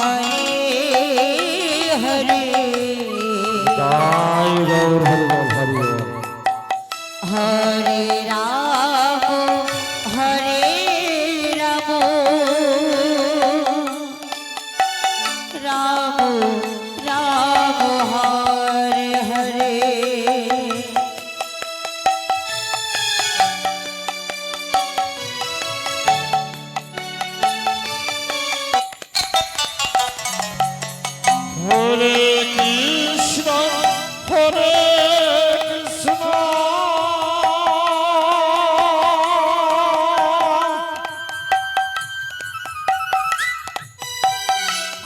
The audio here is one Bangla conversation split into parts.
हरे हरे गाय गौर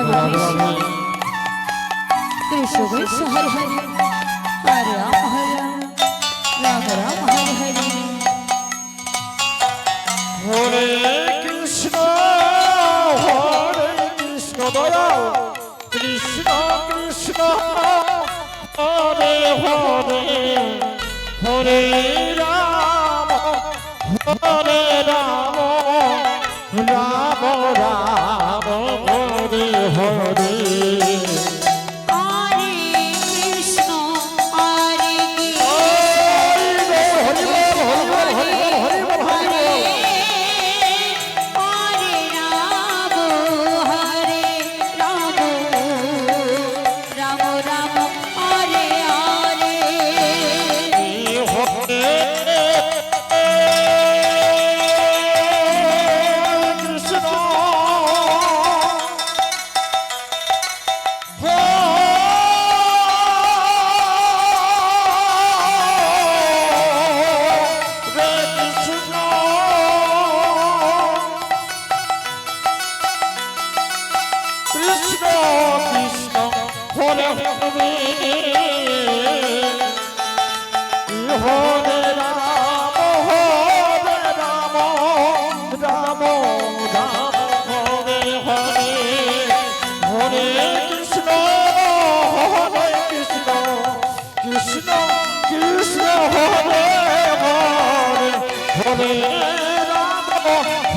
कृष्ण कृष्ण हरे हरे हरे राम हरे राम राम राम हरे हरे हरे कृष्ण हरे कृष्ण दयाल कृष्ण कृष्ण हरे हरे हरे राम हरे राम राम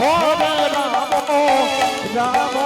હો રામ રામ